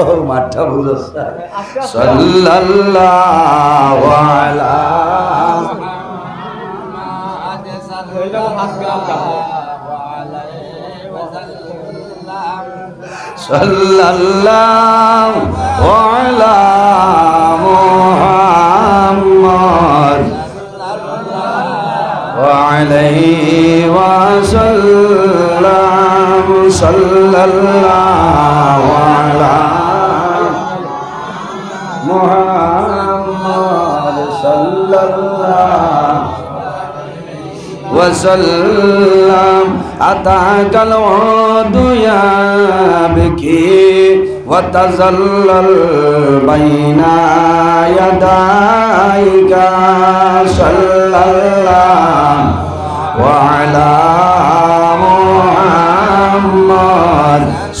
ওর মাঠটা বুঝো সাল্লাল্লাহু আলা সাল্লাল্লাহু আলা على محمد صلى الله وسلم أتاك الوعد يا بكي وتزلل بين يديك صلى الله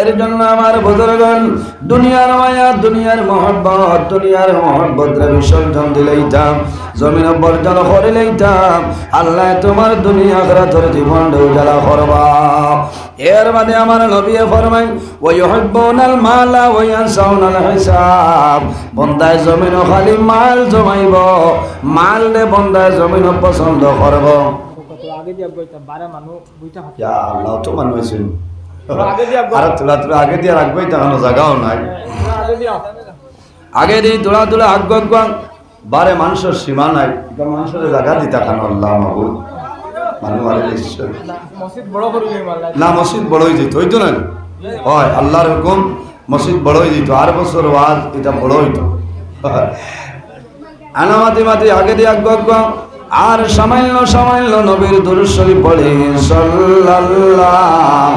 এর জন্য আমার বুজুর্গন দুনিয়ার মায়া দুনিয়ার মহব্বত দুনিয়ার মহব্বত বিসর্জন দিলেইতাম জমিন বর্জন করে লইতাম আল্লাহ তোমার দুনিয়া তোর জীবন উজালা করবা। এর বাদে আমার নবী ফরমাই ওই হব্বনাল মালা ওই আনসাউনাল হিসাব। বন্দায় জমিন খালি মাল জমাইব মাল দে বন্দায় জমিন পছন্দ করব। আগে দিয়ে বইতা বারে মানুষ ইয়া আল্লাহ তো দিয়া আর তোলা তোলা আগে দিয়ে রাখবোই তখন জায়গাও নাই। আগে দিয়া তোলা তোলা আগ বারে মানুষের সীমা নাই মানুষের জায়গা দিতা খান আল্লাহ মাহবুব না মসজিদ বড় হয়ে যেত হইতো না? হয় আল্লাহর হুকুম মসজিদ বড় হয়ে যেত আর বছর ওয়াজ এটা বড় হইতো। আনামাতি মাতি আগে দিয়ে আগ আগ আর সামান্য সামান্য নবীর দুরুশ্বরী পড়ে সাল্লাল্লাহু।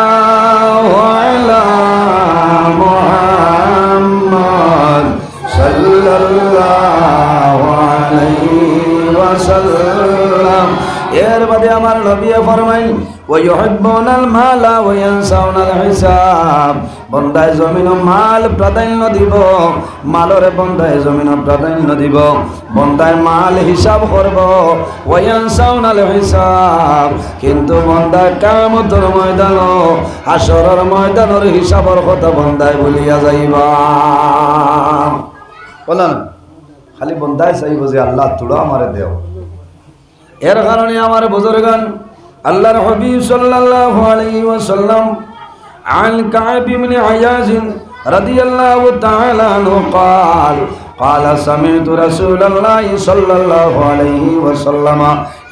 ওয়াসাল্লাম এর বাদে আমার নবী ফরমাই ওই ইউহিব্বুনাল মালা ওয়া ইয়ানসাউনাল হিসাব। বন্দায় জমিন মাল প্রাধান্য দিব, মালরে বন্দায় জমিন প্রাধান্য দিব। বন্দায় মাল হিসাব করব, ওয়া ইয়ানসাউনাল হিসাব। কিন্তু বন্দায় কামতর ময়দান হাসরের ময়দানের হিসাবর কথা বন্দায় বলিয়া যাইবা। বলেন। খালি বন্দায় চাইব যে আল্লাহ তুলো আমারে দেও এর কারণে আমার বুজুর্গান আল্লাহর হাবিব সাল্লাল্লাহু আলাইহি ওয়াসাল্লাম عن كعب بن عياز رضي الله تعالى عنه قال قال سمعت رسول الله صلى الله عليه وسلم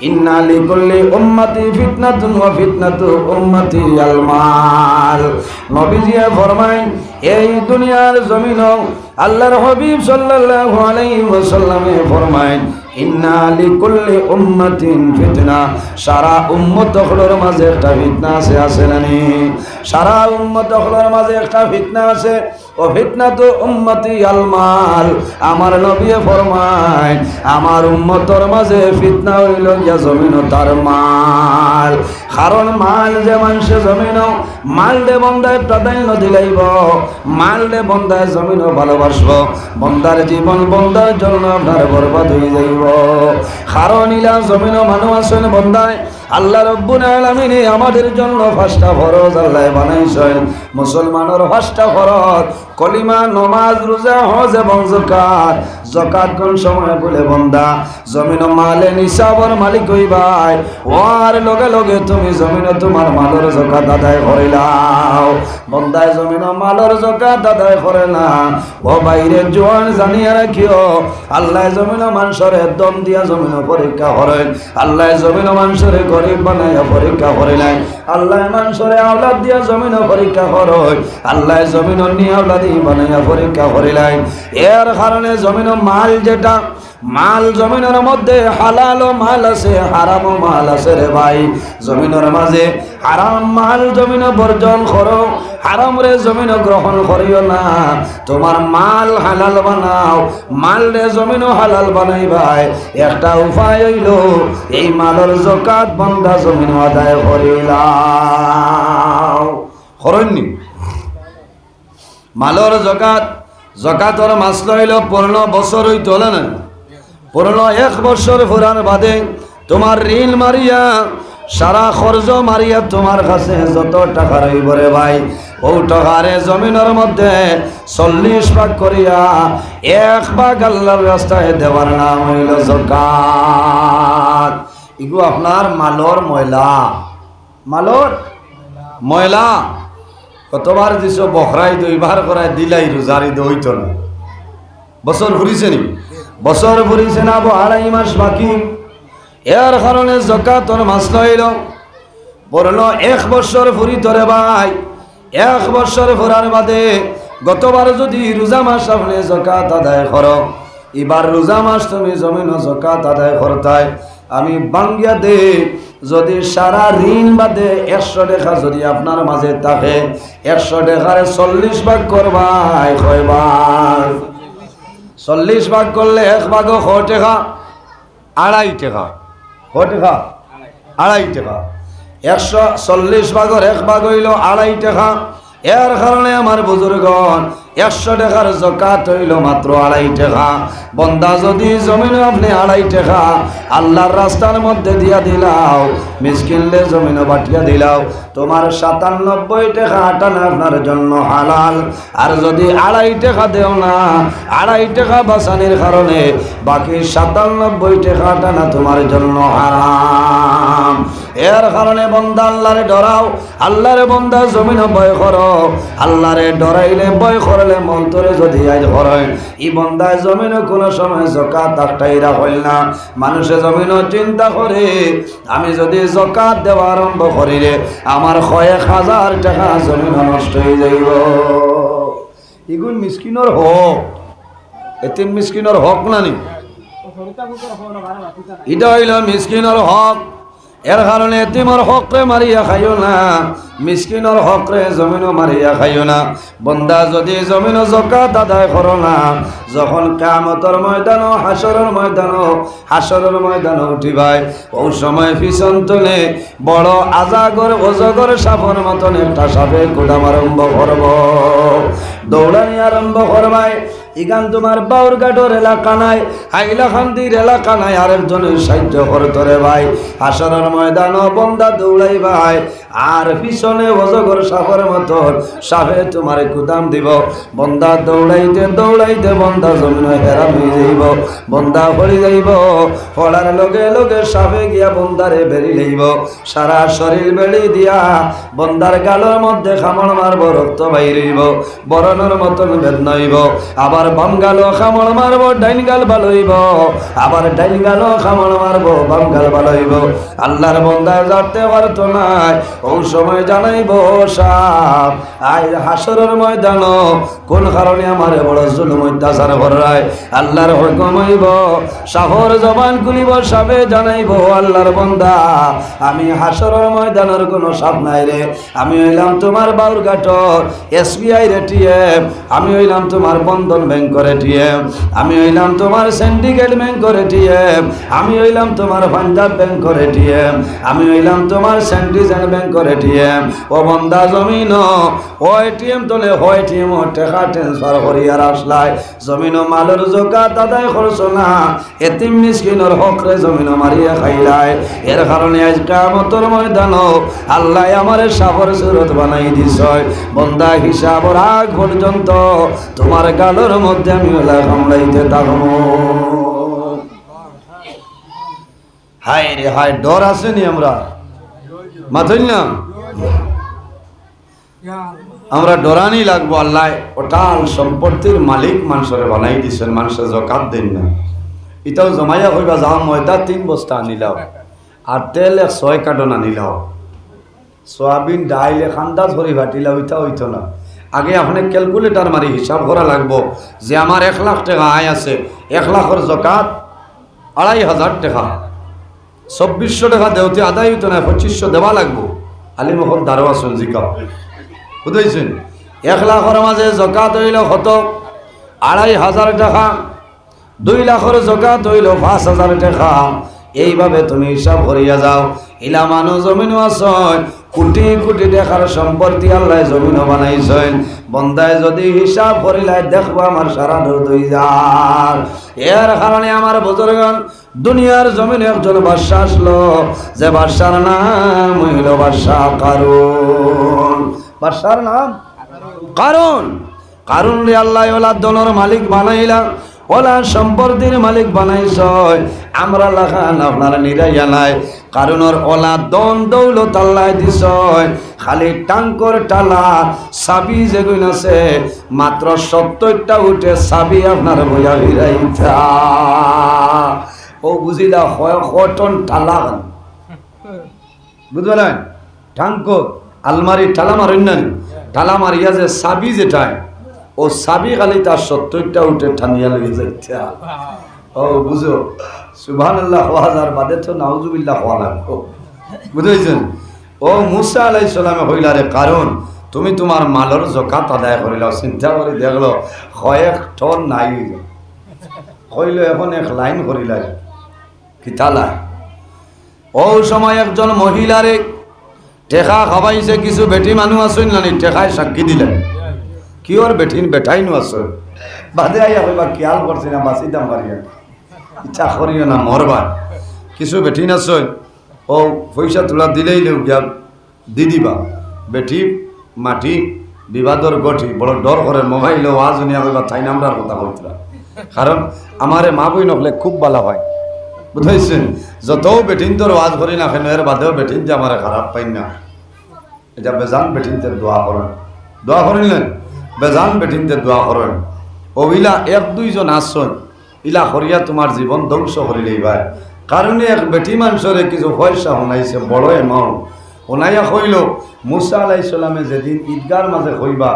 إن لكل أمتي فتنة وفتنة أمتي المال নবীজি ফরমায় এই দুনিয়ার জমিন আল্লাহর হাবিব সাল্লাল্লাহু আলাইহি ওয়াসাল্লামে ফরমায় ইন্না লিকুল্লি উম্মাতিন ফিতনা সারা উম্মত হলোর মাঝে একটা ফিতনা আছে আছে নানি সারা উম্মত হলোর মাঝে একটা ফিতনা আছে ও ফিতনা তো উম্মতি আলমাল আমার নবী ফরমায়, আমার উম্মতর মাঝে ফিতনা হইল গিয়া জমিন তার মাল। কারণ মাল যে মানুষে জমিন, মাল দে বন্দায় প্রাধান্য দিলাইব, মাল দে বন্দায় জমিন ভালোবাসব বন্দার জীবন বন্দার জন্য আপনার বরবাদ হয়ে যাইব। কারণ ইলা জমিন মানুষ আছেন বন্দায় আল্লাহ রব্বুল আলামিনে আমাদের জন্য ফার্স্টটা ফরজ আল্লাহ বানাইছেন। মুসলমানের ফার্স্টটা ফরজ কলিমা, নমাজ, রোজা, হজ এবং জকাত জকাত কোন সময় বলে বন্দা? জমিন মালে নিসাবর মালিক হইবাই ওয়ার লগে লগে তুমি জমিন তোমার মালের জকাত আদায় করিলাও বন্দায় জমিন মালের জকাত আদায় করে না। ও বাইরে জোয়ান জানিয়া রাখিও। আল্লাহ জমিন মানুষরে দম দিয়া জমিন পরীক্ষা করেন। আল্লাহ জমিন মানুষরে গরিব বানাইয়া পরীক্ষা করিলেন আল্লাহ মানুষরে আওলাদ দিয়া জমিন পরীক্ষা করয় আল্লাহ জমিন নিয়ে আওলাদি বানাইয়া পরীক্ষা করিলেন এর কারণে জমিন মাল যেটা, মাল জমিনের মধ্যে হালাল মাল আছে, হারাম মাল আছে রে ভাই। জমিনের মাঝে হারাম মাল জমিন বর্জন করো, হারাম রে জমিন গ্রহণ করিও না। তোমার মাল হালাল বানাও, মাল রে জমিন হালাল বানাই ভাই একটা উপায় হইল, এই মালের জকাত বন্ধা জমিন আদায় করিলাও। করণনি মালর জকাত জকাতর মাসল হইল পূর্ণ বছর তোলে না। পূর্ণ এক বছর ফুরার বাদে তোমার ঋণ মারিয়া সারা খরচ মারিয়া তোমার কাছে যত টাকা রইব রে ভাই। ও টাকারে জমিনের মধ্যে চল্লিশ ভাগ করিয়া, এক ভাগ আল্লাহর রাস্তায় দেওয়ার নাম হইল জকাত। এগুলো আপনার মালর ময়লা। মালর ময়লা। কতবার দিছ বখরাই দুইবার করাই দিলাই রোজারি দইত না বছর ঘুরিছে নি? বছর ঘুরিছে না আড়াই মাস বাকি। এর কারণে জকাতর মাস লইল পড়ল এক বছর ফুরি তরে ভাই এক বছর ফুরার বাদে গতবার যদি রোজা মাস আপনি জকাত আদায় করো এবার রোজা মাস তুমি জমিন জকাত আদায় করতাই আমি বাঙ্গিয়া দে যদি সারা ঋণ বাদে একশো টাকা যদি আপনার মাঝে থাকে, একশো টাকার চল্লিশ ভাগ করবাই কয়বার? চল্লিশ ভাগ করলে এক ভাগও শ টাকা? আড়াই টাকা। শ টাকা? আড়াই টাকা। একশো চল্লিশ ভাগর এক ভাগ হইল আড়াই টাকা। এর কারণে আমার বুজুর্গণ, একশো টাকার জকাত হইল মাত্র আড়াই টাকা। বন্দা, যদি জমিন আপনি আড়াই টাকা আল্লাহর রাস্তার মধ্যে দিয়া দিলাও মিসকিনলে জমিন বাটিয়া দিলাও, তোমার সাতানব্বই টাকা আটানা আপনার জন্য হালাল। আর যদি আড়াই টাকা দেও না, আড়াই টাকা বাঁচানির কারণে বাকি সাতানব্বই টাকা আটানা তোমার জন্য হারাম। এর কারণে বন্দা আল্লাহরে ডরাও, আল্লাহরে বন্দা জমিন ভয় করো। আল্লাহরে ডরাইলে ভয় করলে মন্তরে যদি আজ হরয় ই বন্দায় জমিন কোনো সময় জকাত আটটাইরা হইল না। মানুষে জমিন চিন্তা করে, আমি যদি জকাত দেওয়া আরম্ভ করি রে, আমার কয়েক হাজার টাকা জমিন নষ্ট হয়ে যাইব। ইগুন মিসকিনর হক, এতিম মিসকিনর হক না না এটা হইল মিসকিনর হক। এর কারণে এতিমর হকরে মারিয়া খাইও না, মিসকিনর হকরে জমিনও মারিয়া খাইও না। বন্দা যদি জমিন জকা আদায় করো না, যখন কামতর ময়দান হাসরের ময়দান হাসরের ময়দান উঠিবাই ও সময় পিছন তুলে বড় আজাগর অজগর সাপর মতন একটা সাপে কুদাম আরম্ভ করব। দৌড়ানি আরম্ভ করবাই ইগান তোমার বাউর গাডর এলাকা নাই হাইলাখান্দির এলাকা নাই আরেকজনের সাহায্য করতে রে ভাই। হাসরের ময়দান বন্দা দৌড়াই ভাই, আর পিছনে অজগর সাপের মতন সাপে তোমার কুদাম দিব। বন্দা দৌড়াইতে দৌড়াইতে বন্দা জমিন হেরাম হয়ে যাইব বন্দা পড়ি যাইব পড়ার লগে লগে সাপে গিয়া বন্দারে বেরি লইব। সারা শরীর বেড়ি দিয়া বন্দার গালের মধ্যে খামড় মারব, রক্ত বাইরিব বরণের মতন বেদনা হইব। আবার বাম গালো খামড় মারব, ডাইন গাল ভালো হইব আবার ডাইন গালো খামড় মারব, বাম গাল ভালো হইব আল্লাহর বন্দায় যাতে পারতো নাই ও সময় জানাইব সাপ। আই হাসরের ময়দান কোন কারণে আমার বড় জুলুম অত্যাচার করায় আল্লাহর হুকুম হইব, সাহর জবান খুলিব সাবে জানাইব আল্লাহর বন্দা। আমি হাসরের ময়দানের কোনো সাপ নাই রে। আমি হইলাম তোমার বাউর ঘাটর এসবিআই রে টিএম। আমি হইলাম তোমার বন্ধন ব্যাংক করে টিএম। আমি হইলাম তোমার সিন্ডিকেট ব্যাংক করে টিএম। আমি হইলাম তোমার পাঞ্জাব ব্যাংক করে টিএম। আমি হইলাম তোমার সেন্ট্রিজেন ব্যাংক করে টিএম। ও বন্দা জমিন, ও এটিএম তোলে হয় এটিএম ও টাকা ট্রান্সফার করিয়ার আসলাই জমিন মালের জোকাত আদায় করছ না। এতিম মিসকিনের হকরে জমিন মারিয়া খাইলাই এর কারণে আজ কামতর ময়দান আল্লাহ আমার সাবর সুরত বানাই দিছ। বন্দা হিসাবর আগ পর্যন্ত তোমার গালোর মধ্যে আমি ওলা কামড়াইতে থাকব হায় রে, হায়, ডর আসেনি আমরা? মাথই না? আমরা ডরানি লাগবো, আল্লাহ ওটাল সম্পত্তির মালিক মানুষের বানাই দিছেন, মানুষের জকাত দেন না। এটাও জমাইয়া হইবা যাও, ময়দা তিন বস্তা আনিলাও, আর তেল এক ছয় কার্টন আনিলাও। সয়াবিন, ডাইল খান্দাজ ভরি ভাটিলাও ইটা হইতো না। আগে আপনি ক্যালকুলেটার মারি হিসাব করা লাগবো যে আমার এক লাখ টাকা আয় আছে, এক লাখের জকাত আড়াই হাজার টাকা। চব্বিশশো টাকা দেওতে আদায় হইতো না, পঁচিশশো দেওয়া লাগবো। আলিমহল দারোয়া সঞ্জিকা বুঝেছেন এক লাখের মাঝে জকাত হইল কত? আড়াই হাজার টাকা। দুই লাখের জকাত হইল পাঁচ হাজার টাকা। এইভাবে তুমি হিসাব করিয়া যাও। ইলা মানুষ জমিন আসন কোটি কোটি টাকার সম্পত্তি আল্লাহ জমিন বানাইছেন। বন্দায় যদি হিসাব করিলাই দেখব আমার সারা দুই যার। এর কারণে আমার বুজুর্গন দুনিয়ার জমিনে একজন বাদশা আসলো। যে বাদশার নাম হইল বাদশাহ কারণ বাদশার নাম কারণ কারণ রে আল্লাহ দলের মালিক বানাইলা ওলা সম্পত্তির মালিক বানাইছ। আমরা লাখান আপনার নিরাইয়া নাই কারণর ওলা দন দৌলত আল্লাহ দিছ। খালি টাঙ্কর টালা, চাবি যেগুন আছে, মাত্র সত্তরটা উঠে চাবি আপনার বইয়া হিরাইতা ও বুঝিলা হয় কটন টালা। বুঝতে পারলেন? টাঙ্ক আলমারি, টালা মারেন না টালা মারিয়া যে চাবি যেটায় ও চাবি খালি তার সত্তরটা উঠে ঠানিয়া লেগে যাইতে ও, বুঝো সুবহান আল্লাহ বাদে তো নাউজুবিল্লাহ হওয়া লাগবো। বুঝেছেন? ও মুসা আলাই সালামে হইলারে কারণ, তুমি তোমার মালর জকাত আদায় করিলাও, চিন্তা করে দেখল কয়েক টন নাই। হইল এখন এক লাইন করিলাই। কিতালাই ও সময় একজন মহিলারে টেকা খাবাইছে, কিছু বেটি মানুষ আসেন না টেকায় সাক্ষী দিলেন। কি ওর বেঠিন বেঠাই নো আছে। বাদে আইয়া হইবা খেয়াল করছি না বাঁচিতাম পারিয়া ইচ্ছা করিও না মরবা কিছু বেঠিন আছে? ও, পয়সা তোলা দিলেই লেউ গিয়া দি দিবা। বেঠি মাটি বিবাদর গঠি, বড় ডর করে মোবাইল ওয়াজ নিয়া হইবা তাই নামরার কথা বলছিলাম কারণ আমারে মা বই নকলে খুব ভালো হয়। বুঝাইছেন? যত বেঠিন তোর ওয়াজ করি না কেন, এর বাদেও বেঠিন যে আমার খারাপ পাই না। এটা বেজান বেঠিনতে দোয়া করেন। দোয়া করিলেন? বেজান বেঠিনতে দোয়া করেন। ওইলা এক দুইজন আসন ইলা করিয়া তোমার জীবন ধ্বংস করিলেই ভাই কারণে এক বেটি মানুষরে কিছু পয়সা শোনাইছে বড় এমাউন্ট শোনাইয়া কইল, মুসা আলাই সালামে যেদিন ঈদগার মাঝে কইবা,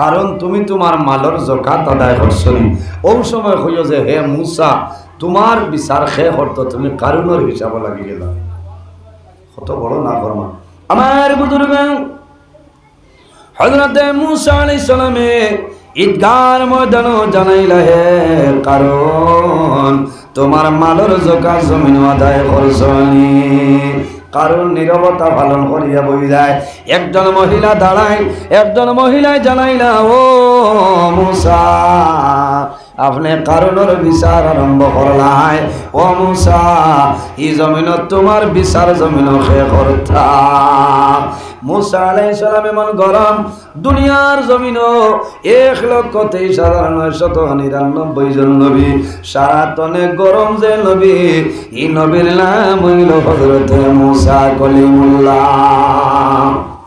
কারণ তুমি তোমার মালর জকাত আদায় করছনি। ও সময় কইও যে, হে মুসা, তোমার বিচার খে হরতো তুমি কারণের হিসাব লাগি গেলা। কত বড় না কর্মা আমার বুজুর্গ হজরতে মুসা আলি সালামে ঈদগার ময়দানও জানাইলা হে, কারণ তোমার মালর জোকা জমিন আদায় করছনি। কারণ নিরবতা পালন করিয়া বই যায় একজন মহিলা দাঁড়ায়, একজন মহিলায় জানাইলা, ও মুসা আপনি কারণের বিচার আরম্ভ করলাই। ও মুসা, ই জমিনত তোমার বিচার জমিন মুসা জমিন এক লক্ষ জন নবী। তনে যে নবী ই মুসা কলিমুল্লাহ।